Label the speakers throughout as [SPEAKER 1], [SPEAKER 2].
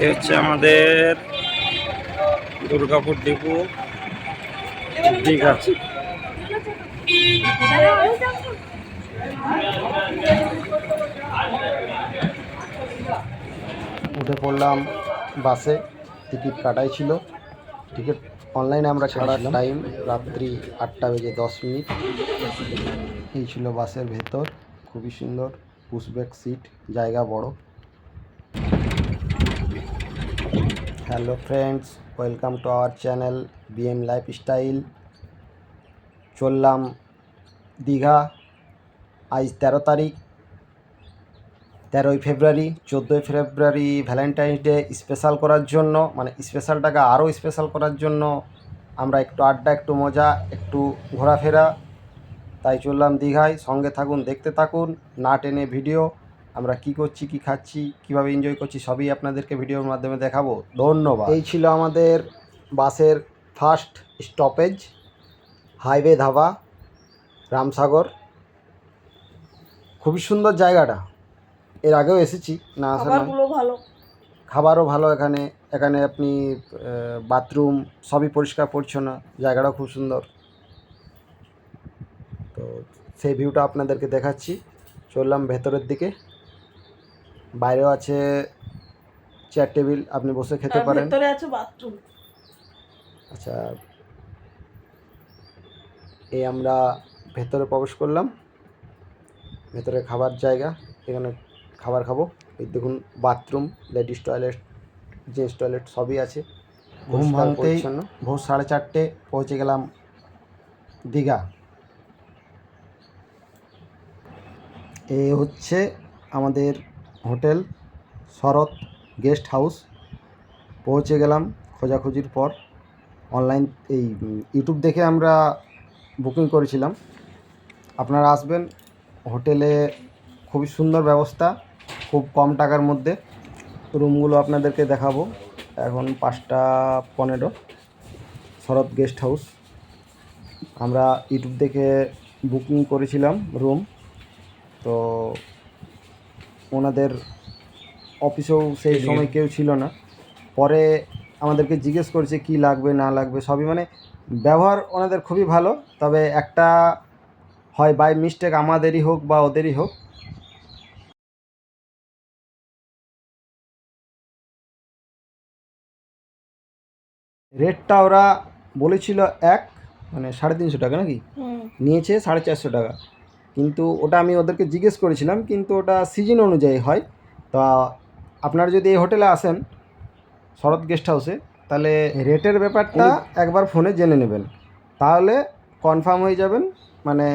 [SPEAKER 1] হচ্ছে আমাদের দুর্গাপুর ডিপো দীঘা।
[SPEAKER 2] উঠে পড়লাম বাসে টিকিট কাটাই ছিল। টিকিট অনলাইনে আমরা ছাড়ার টাইম রাত্রি আটটা বেজে দশ মিনিট। এই ছিল বাসের ভেতর। খুবই সুন্দর পুশব্যাক সিট জায়গা বড়। Hello friends, welcome to our channel BM lifestyle. চললাম দীঘা, আজ তেরো তারিখ, তেরোই ফেব্রুয়ারি, চোদ্দোই ফেব্রুয়ারি ভ্যালেন্টাইন্স ডে স্পেশাল করার জন্য মানে স্পেশালটাকে আরও স্পেশাল করার জন্য আমরা একটু আড্ডা, একটু মজা, একটু ঘোরাফেরা। তাই চললাম দীঘায়, সঙ্গে থাকুন, দেখতে থাকুন, না টেনে ভিডিও। আমরা কি করছি কি খাচ্ছি কীভাবে এনজয় করছি সবই আপনাদেরকে ভিডিওর মাধ্যমে দেখাবো। ধন্যবাদ। এই ছিল আমাদের বাসের first stoppage highway dhaba Ramsagar. খুবই সুন্দর জায়গাটা। এর আগেও এসেছি না
[SPEAKER 3] ভালো।
[SPEAKER 2] খাবারও ভালো এখানে। এখানে আপনি বাথরুম সবই পরিষ্কার পরিচ্ছন্ন। জায়গাটাও খুব সুন্দর। তো সেই ভিউটা আপনাদেরকে দেখাচ্ছি। চললাম ভেতরের দিকে। বাইরেও আছে চেয়ার টেবিল আপনি বসে খেতে পারেন।
[SPEAKER 3] ভেতরে আছে বাথরুম
[SPEAKER 2] আচ্ছা এই আমরা ভেতরে প্রবেশ করলাম। ভেতরে খাবার জায়গা এখানে খাবার খাব। এই দেখুন bathroom ladies toilet gents toilet সবই আছে। ঘুম ভাঙতেই ভোর সাড়ে চারটে পৌঁছে গেলাম দীঘা। এ হচ্ছে আমাদের হোটেল, শরৎ গেস্ট হাউস, পৌঁছে গেলাম খোঁজাখুঁজির পর। অনলাইন এই ইউটিউব দেখে আমরা বুকিং করেছিলাম। আপনারা আসবেন, হোটেলে খুবই সুন্দর ব্যবস্থা, খুব কম টাকার মধ্যে। রুমগুলো আপনাদেরকে দেখাবো। এখন পাঁচটা পনেরো, শরৎ গেস্ট হাউস। আমরা ইউটিউব দেখে বুকিং করেছিলাম রুম। তো ওনাদের অফিসেও সেই সময় কেউ ছিল না। পরে আমাদেরকে জিজ্ঞেস করেছে কি লাগবে না লাগবে সবই মানে ব্যবহার ওনাদের খুবই ভালো তবে একটা হয় বাই মিস্টেক আমাদেরই হোক বা ওদেরই হোক। রেটটা ওরা বলেছিল এক মানে সাড়ে তিনশো টাকা নাকি? নিয়েছে সাড়ে চারশো টাকা। কিন্তু ওটা আমি ওদেরকে জিজ্ঞেস করেছিলাম কিন্তু ওটা সিজন অনুযায়ী হয়। তা আপনারা যদি এই হোটেলে আসেন শরৎ গেস্ট হাউসে তাহলে রেটের ব্যাপারটা একবার ফোনে জেনে নেবেন। তাহলে কনফার্ম হয়ে যাবেন মানে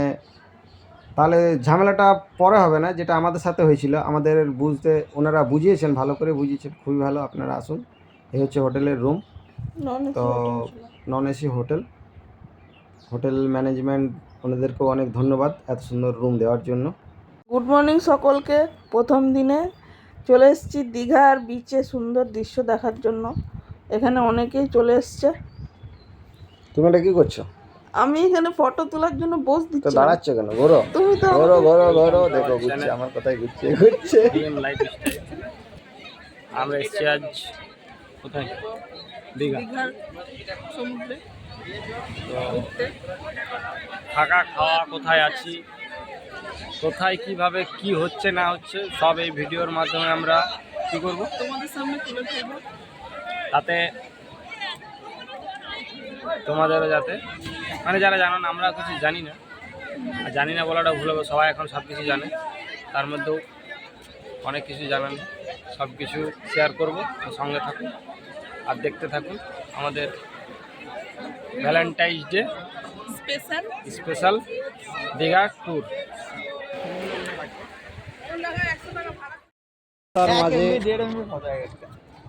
[SPEAKER 2] তাহলে ঝামেলাটা পরে হবে না যেটা আমাদের সাথে হয়েছিল। আমাদের বুঝতে ওনারা বুঝিয়েছেন ভালো করে বুঝিয়েছেন। খুবই ভালো আপনারা আসুন। এই হচ্ছে হোটেলের রুম। তো non AC hotel. Hotel management ওনাদেরকেও অনেক ধন্যবাদ এত সুন্দর রুম দেওয়ার জন্য।
[SPEAKER 3] গুড মর্নিং সকলকে প্রথম দিনে চলে এসেছি দীঘার বিচে সুন্দর দৃশ্য দেখার জন্য। এখানে অনেকেই চলে এসছে।
[SPEAKER 2] তুমি এটা কি করছ?
[SPEAKER 3] আমি এখানে ফটো তোলার জন্য বস
[SPEAKER 2] তো
[SPEAKER 3] দিচ্ছি
[SPEAKER 2] দাঁড়াচ্ছ কেন? ঘোরো।
[SPEAKER 3] তুমি তো
[SPEAKER 2] ঘোরো ঘোরো ঘোরো। দেখো ঘুরছে। আমার কথাই ঘুরছে ঘুরছে।
[SPEAKER 1] আমরা এসেছি আজ কোথায়? দীঘা।
[SPEAKER 3] দীঘার সমুদ্রে।
[SPEAKER 1] তো থাকা খাওয়া কোথায় আছি? কোথায় কীভাবে কি হচ্ছে না হচ্ছে সব এই ভিডিওর মাধ্যমে আমরা কি করব?
[SPEAKER 3] তোমাদের সামনে তুলে ধরবো।
[SPEAKER 1] তাতে তোমাদেরও যাতে মানে যারা জানো না আমরা কিছু জানি না। আর জানি না বলাটা ভুল হবে সবাই এখন সব কিছু জানে। তার মধ্যেও অনেক কিছু জানেন সব কিছু শেয়ার করব সঙ্গে থাকুন আর দেখতে থাকুন আমাদের Valentine's Day.
[SPEAKER 3] Special.
[SPEAKER 1] Special Digha tour.
[SPEAKER 2] তার মাঝে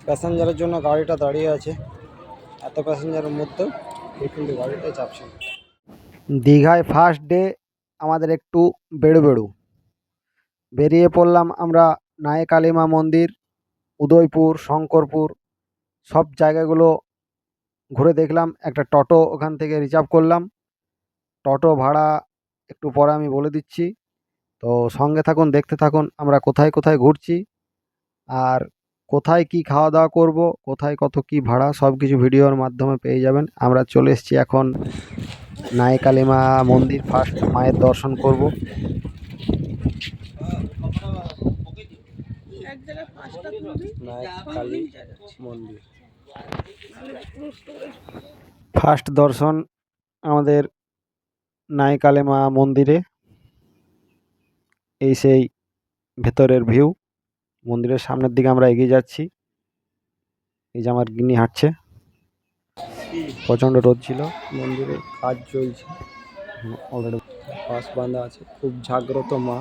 [SPEAKER 2] প্যাসেঞ্জারের জন্য গাড়িটা দাঁড়িয়ে আছে। এত প্যাসেঞ্জারের মধ্যেও এই কিন্তু গাড়িটাই চাপছে দীঘায় ফার্স্ট ডে আমাদের একটু বেড়ু বেড়ু। বেরিয়ে পড়লাম আমরা নায়ক আলিমা মন্দির উদয়পুর শঙ্করপুর সব জায়গাগুলো ঘুরে দেখলাম, একটা টোটো ওখান থেকে রিজার্ভ করলাম। টোটো ভাড়া একটু পরে আমি বলে দিচ্ছি। তো সঙ্গে থাকুন, দেখতে থাকুন, আমরা কোথায় কোথায় ঘুরছি আর কোথায় কি খাওয়া দাওয়া করব, কোথায় কত কি ভাড়া সব কিছু ভিডিওর মাধ্যমে পেয়ে যাবেন। আমরা চলে এসেছি এখন নায়কালিমা মন্দির ফার্স্ট মায়ের দর্শন করব। মন্দির। ফার্স্ট দর্শন আমাদের নায়কালেমা মন্দিরে। এই সেই ভেতরের ভিউ মন্দিরের সামনের দিকে আমরা এগিয়ে যাচ্ছি। এই যে আমার গিনি হাঁটছে। প্রচণ্ড রোদ ছিল। মন্দিরে কাজ চলছে। অলরেডি বাঁধা আছে। খুব জাগ্রত মা।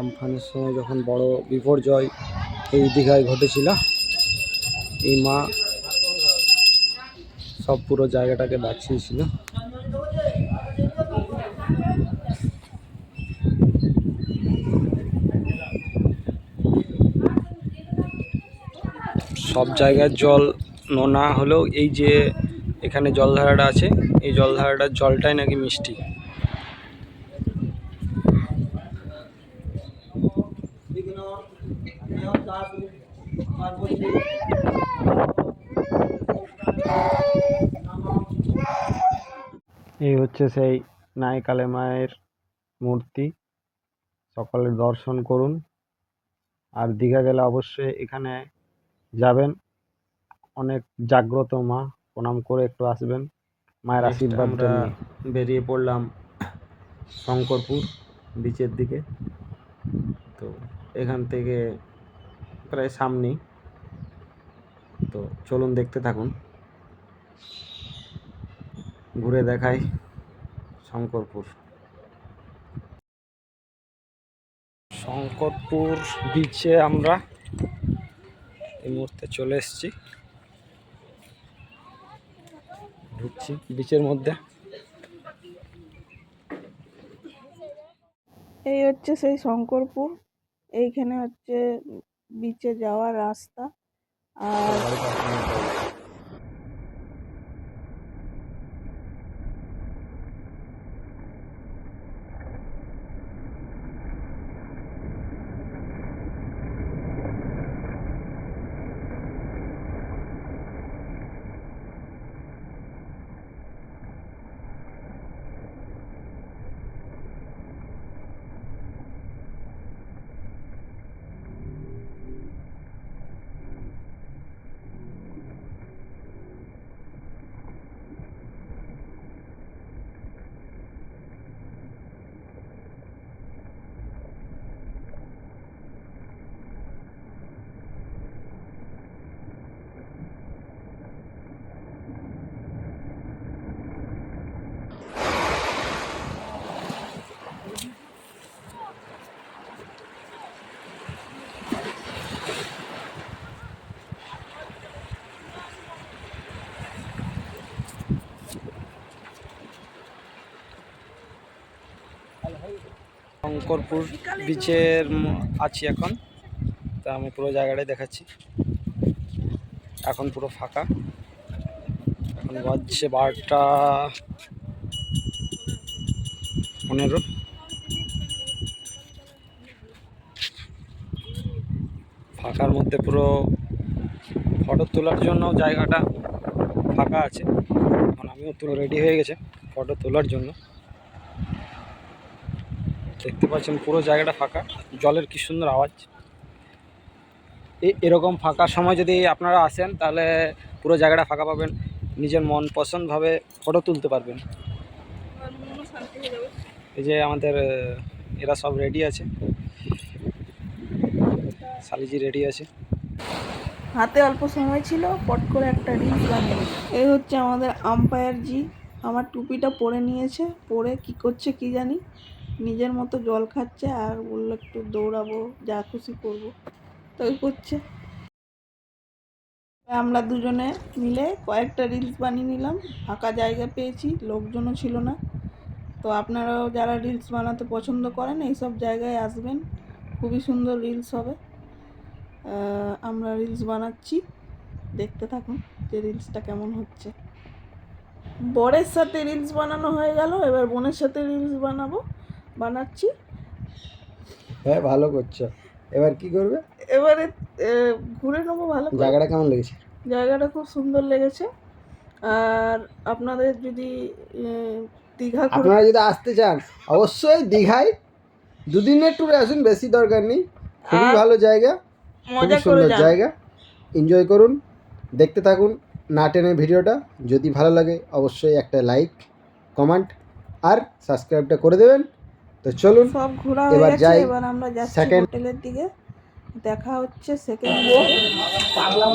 [SPEAKER 2] আমফানের সময় যখন বড় বিপর্যয় এই দীঘায় ঘটেছিল। এই মা সব পুরো জায়গাটাকে বাঁচিয়েছিল। সব জায়গার জল নোনা হলেও এই যে এখানে জলধারাটা আছে, এই জলধারাটার জলটাই নাকি মিষ্টি। এই হচ্ছে সেই নায়কালে মায়ের মূর্তি। সকলে দর্শন করুন। আর দীঘা গেলে অবশ্যই এখানে যাবেন। অনেক জাগ্রত মা প্রণাম করে একটু আসবেন। মায়ের আশীর্বাদ বেরিয়ে পড়লাম শঙ্করপুর বিচের দিকে। এখান থেকে প্রায় সামনেই তো চলুন দেখতে থাকুন। ঘুরে দেখাই শঙ্করপুর। শঙ্করপুর বিচে আমরা এই মুহূর্তে চলে এসেছি। ঢুকছি বিচের মধ্যে।
[SPEAKER 3] এই হচ্ছে সেই শঙ্করপুর। এইখানে হচ্ছে বিচে যাওয়ার রাস্তা। আর
[SPEAKER 2] শঙ্করপুর বিচের আছি এখন। তা আমি পুরো জায়গাটাই দেখাচ্ছি। এখন পুরো ফাঁকা। এখন বাজছে বারোটা পনেরো। ফাঁকার মধ্যে পুরো ফটো তোলার জন্য জায়গাটা ফাঁকা আছে। এখন আমিও তুলে রেডি হয়ে গেছে ফটো তোলার জন্য। দেখতে পাচ্ছেন পুরো জায়গাটা ফাঁকা। জলের কি সুন্দর আওয়াজ। এরকম ফাঁকা সময় যদি আপনারা আসেন, তাহলে পুরো জায়গাটা ফাঁকা পাবেন। নিজের মন পছন্দভাবে ফটো তুলতে পারবেন। এই যে আমাদের, এরা সব রেডি আছে। শালিজি রেডি আছে।
[SPEAKER 3] হাতে অল্প সময় ছিল, পট করে একটা রিলস বানিয়ে এই হচ্ছে আমাদের আম্পায়ার জি আমার টুপিটা পরে নিয়েছে, পরে কি করছে কি জানি। নিজের মতো জল খাচ্ছে আর বলল, একটু দৌড়াবো, যা খুশি করব। তাই করছে। আমরা দুজনে মিলে কয়েকটা রিলস বানিয়ে নিলাম। ফাঁকা জায়গা পেয়েছি, লোকজনও ছিল না। তো আপনারাও যারা রিলস বানাতে পছন্দ করেন, এইসব জায়গায় আসবেন। খুবই সুন্দর রিলস হবে। আমরা রিলস বানাচ্ছি। দেখতে থাকুন যে রিলসটা কেমন হচ্ছে। বরের সাথে রিলস বানানো হয়ে গেল, এবার বোনের সাথে রিলস বানাবো। বানাচ্ছি।
[SPEAKER 2] হ্যাঁ ভালো করছ। এবার কি করবে?
[SPEAKER 3] এবারে ঘুরে নেব ভালো
[SPEAKER 2] জায়গাটা কেমন লেগেছে?
[SPEAKER 3] জায়গাটা খুব সুন্দর লেগেছে। আর আপনাদের যদি দীঘা
[SPEAKER 2] আপনারা যদি আসতে চান অবশ্যই দীঘায় দুদিনের ট্যুরে আসুন বেশি দরকার নেই। খুবই ভালো জায়গা খুবই সুন্দর জায়গা। এনজয় করুন দেখতে থাকুন না টেনে ভিডিওটা। যদি ভালো লাগে অবশ্যই একটা লাইক কমেন্ট আর সাবস্ক্রাইবটা করে দেবেন। তো চলুন
[SPEAKER 3] সব ঘোরা হয়ে গেছে
[SPEAKER 2] যাই
[SPEAKER 3] এবার আমরা যাচ্ছি হোটেলের দিকে। দেখা হচ্ছে সেকেন্ড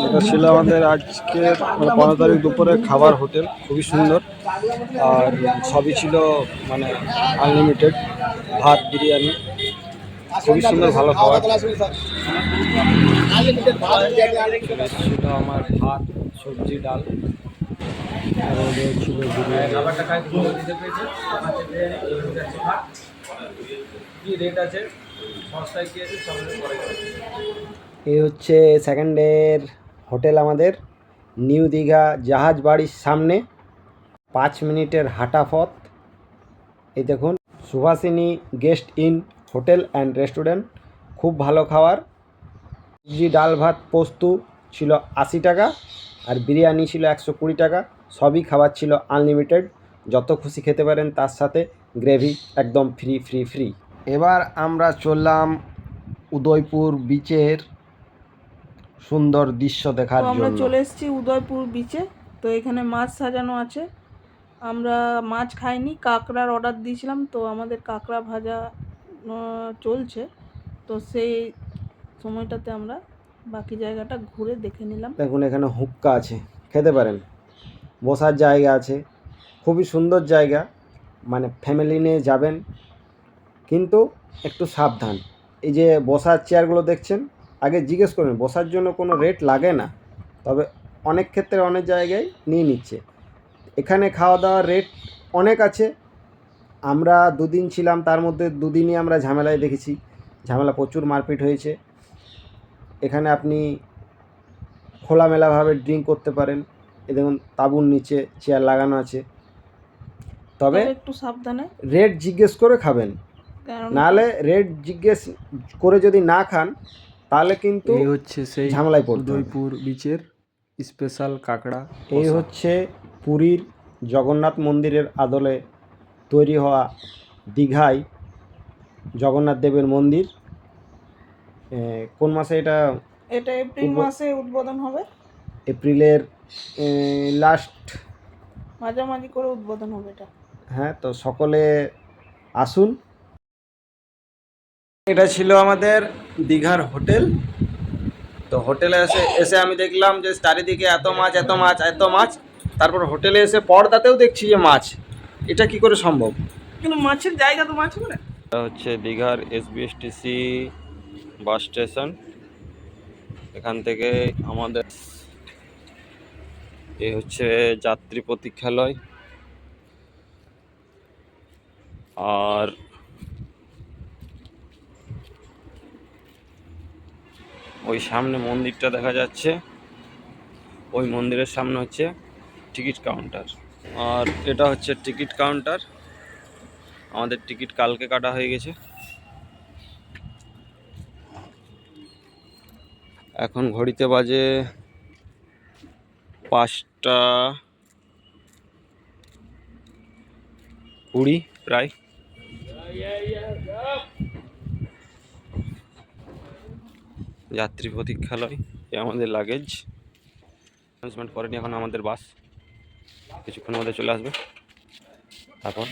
[SPEAKER 1] এটা ছিল আমাদের আজকে পনেরো তারিখ দুপুরে খাবার হোটেল খুবই সুন্দর। আর সবই ছিল মানে আনলিমিটেড ভাত বিরিয়ানি। খুবই সুন্দর ভালো খাবার। ছিল আমার ভাত সবজি ডাল। ছিল
[SPEAKER 2] এই হচ্ছে সেকেন্ডের হোটেল আমাদের, নিউ দীঘা জাহাজ বাড়ির সামনে, পাঁচ মিনিটের হাঁটা পথ। এই দেখুন, Subhashini guest inn hotel and restaurant খুব ভালো খাবার। সবজি ডাল ভাত পোস্ত ছিল আশি টাকা, আর বিরিয়ানি ছিল একশো কুড়ি টাকা, সবই খাবার ছিল আনলিমিটেড যত খুশি খেতে পারেন, তার সাথে গ্রেভি একদম ফ্রি ফ্রি ফ্রি এবার আমরা চললাম উদয়পুর বিচের সুন্দর দৃশ্য দেখার
[SPEAKER 3] তো আমরা চলে এসেছি উদয়পুর বিচে তো এখানে মাছ সাজানো আছে। আমরা মাছ খাইনি কাঁকড়ার অর্ডার দিয়েছিলাম। তো আমাদের কাঁকড়া ভাজা চলছে। তো সেই সময়টাতে আমরা বাকি জায়গাটা ঘুরে দেখে নিলাম।
[SPEAKER 2] দেখুন এখানে হুক্কা আছে। খেতে পারেন। বসার জায়গা আছে। খুবই সুন্দর জায়গা। মানে ফ্যামিলি নিয়ে যাবেন। কিন্তু একটু সাবধান। এই যে বসার চেয়ারগুলো দেখছেন আগে জিজ্ঞেস করুন বসার জন্য কোনো রেট লাগে না? তবে অনেক ক্ষেত্রে অনেক জায়গায় নিয়ে নিচ্ছে। এখানে খাওয়া দাওয়ার রেট অনেক আছে। আমরা দুদিন ছিলাম তার মধ্যে দুদিনই আমরা ঝামেলায় দেখেছি। ঝামেলা প্রচুর মারপিট হয়েছে। এখানে আপনি খোলামেলাভাবে ড্রিঙ্ক করতে পারেন। এ দেখুন তাঁবুর নিচে চেয়ার লাগানো আছে। তবে
[SPEAKER 3] একটু সাবধানে।
[SPEAKER 2] রেট জিজ্ঞেস করে খাবেন। নাহলে রেট জিজ্ঞেস করে যদি না খান তাহলে কিন্তু
[SPEAKER 4] এই হচ্ছে সেই
[SPEAKER 2] ঝামেলায় পড়তে হবে।
[SPEAKER 4] উদয়পুর বিচের স্পেশাল কাঁকড়া
[SPEAKER 2] এই হচ্ছে পুরীর জগন্নাথ মন্দিরের আদলে তৈরি হওয়া দীঘায় জগন্নাথ দেবের মন্দির। কোন মাসে এটা
[SPEAKER 3] এটা এপ্রিল মাসে উদ্বোধন হবে।
[SPEAKER 2] এপ্রিলের লাস্ট
[SPEAKER 3] মাঝামাঝি করে উদ্বোধন হবে এটা।
[SPEAKER 2] হ্যাঁ তো সকলে আসুন। এটা ছিল আমাদের দীঘার হোটেল। তো হোটেলে এসে এসে আমি দেখলাম যে চারিদিকে এত মাছ এত মাছ এত মাছ। তারপর হোটেলে এসে পর্দাতেও দেখছি যে মাছ। এটা কি করে সম্ভব?
[SPEAKER 3] কিন্তু মাছের জায়গা তো মাছ বলে।
[SPEAKER 1] এটা হচ্ছে দীঘার এসবিএসটিসি বাস স্টেশন। এখান থেকে আমাদের এ হচ্ছে যাত্রী প্রতীক্ষালয়। আর ওই সামনে মন্দিরটা দেখা যাচ্ছে। ওই মন্দিরের সামনে হচ্ছে টিকিট কাউন্টার। আর এটা হচ্ছে টিকিট কাউন্টার। আমাদের টিকিট কালকে কাটা হয়ে গেছে। এখন ঘড়িতে বাজে পাঁচটা কুড়ি প্রায়। যাত্রী প্রতীক্ষালয়, এ আমাদের লাগেজ অ্যানাউন্সমেন্ট করেনি এখন আমাদের বাস কিছুক্ষণের মধ্যে চলে আসবে। তারপর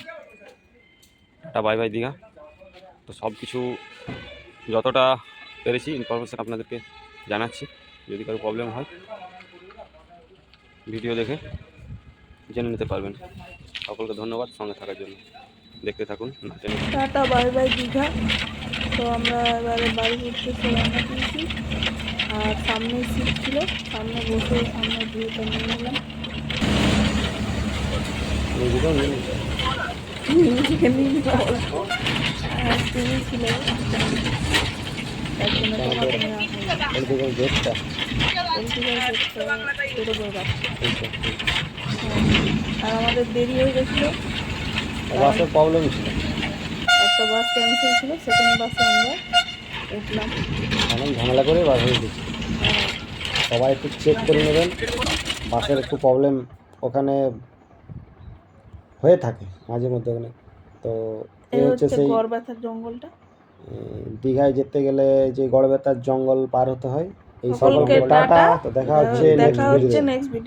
[SPEAKER 1] টাটা বাই বাই দীঘা। তো সব কিছু যতটা পেরেছি ইনফরমেশান আপনাদেরকে জানাচ্ছি, যদি কারও প্রবলেম হয় ভিডিও দেখে জেনে নিতে পারবেন। সকলকে ধন্যবাদ সঙ্গে থাকার জন্য। দেখতে থাকুন
[SPEAKER 3] টাটা বাই বাই দীঘা। তো আমরা এবারে বাড়ি উঠতে রওনা দিয়েছি আর সামনে সিট ছিল সামনে বসে সামনে ভিউটা নিয়ে নিলাম। আর ছিল। আর আমাদের দেরি হয়ে গেছিল।
[SPEAKER 2] বাসের প্রবলেম ছিল।
[SPEAKER 3] একটা বাস ক্যান্সেল ছিল সেকেন্ড বাসে আমরা উঠলাম।
[SPEAKER 2] অনেক ঝামেলা করে বাসে উঠেছি। সবাই একটু চেক করে নেবেন। বাসের একটু প্রবলেম ওখানে হয়ে থাকে মাঝে মধ্যে ওখানে। তো এই হচ্ছে সেই
[SPEAKER 3] গড় ব্যথার জঙ্গলটা।
[SPEAKER 2] দীঘায় যেতে গেলে যে গড়বেতার জঙ্গল পার হতে হয় এই সকল টাটা। তো দেখা হচ্ছে
[SPEAKER 3] নেক্সট ভিডিও